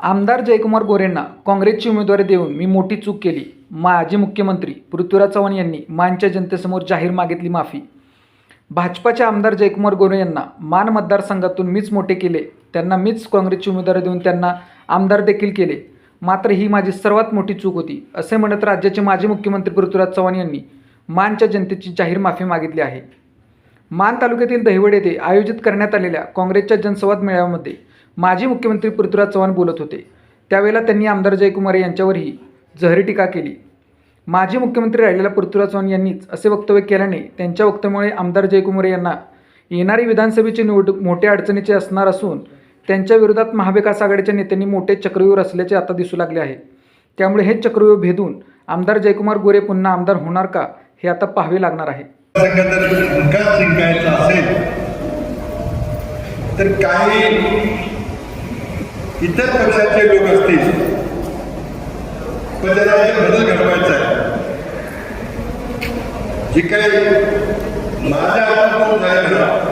आमदार जयकुमार गोरेंना काँग्रेसची उमेदवारी देऊन मी मोठी चूक केली. माजी मुख्यमंत्री पृथ्वीराज चव्हाण यांनी मानच्या जनतेसमोर जाहीर मागितली माफी. भाजपाचे आमदार जयकुमार गोरे यांना मान मतदारसंघातून मीच मोठे केले. त्यांना मीच काँग्रेसची उमेदवारी देऊन त्यांना आमदार देखील केले. मात्र ही माझी सर्वात मोठी चूक होती असे म्हणत राज्याचे माजी मुख्यमंत्री पृथ्वीराज चव्हाण यांनी मानच्या जनतेची जाहीर माफी मागितली आहे. मान तालुक्यातील दहिवड येथे आयोजित करण्यात आलेल्या काँग्रेसच्या जनसंवाद मेळाव्यामध्ये माजी मुख्यमंत्री पृथ्वीराज चव्हाण बोलत होते. त्यावेळेला त्यांनी आमदार जयकुमार यांच्यावरही जहरी टीका केली. माजी मुख्यमंत्री राहिलेल्या पृथ्वीराज चव्हाण यांनीच असे वक्तव्य केल्याने त्यांच्या वक्तव्यामुळे आमदार जयकुमार यांना येणारी विधानसभेची निवड मोठ्या अडचणीचे असणार असून त्यांच्या विरोधात महाविकास आघाडीच्या नेत्यांनी मोठे चक्रव्यूह रचल्याचे आता दिसू लागले आहे. त्यामुळे हे चक्रव्यूह भेदून आमदार जयकुमार गोरे पुन्हा आमदार होणार का हे आता पाहावे लागणार आहे. तर काही इतर पक्षाचे लोक असतील. पण त्याला एक बदल घडवायचा आहे. जे काही माझ्या हातात झालं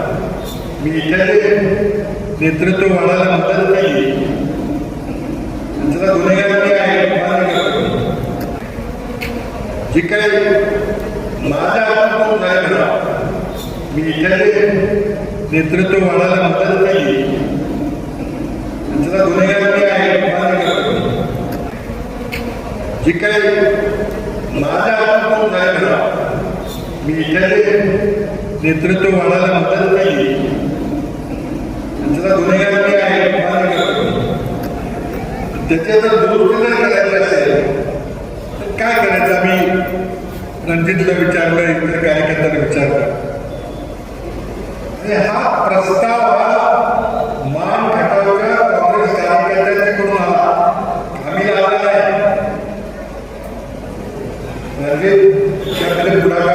मी इथे नेतृत्व वाढायला मदत नाही त्याला गुन्हेगारी आहे जे काही माझ्या हातात झालं मी इथे नेतृत्व वाढायला मदत नाही त्याला गुन्हेगारी आहे मान्य करतो. जे काही माझ्या हातात झालं मी इथे नेतृत्व वाढायला मदत केली. त्याला गुन्हेगारी आहे मान्य त्याचे जर दुरुपयोग करायचे असेल तर काय करायचं? आम्ही रणजितला विचारलं इतर कार्यकर्त्यांना विचारलं. हा प्रस्ताव nanti yang kalian gunakan.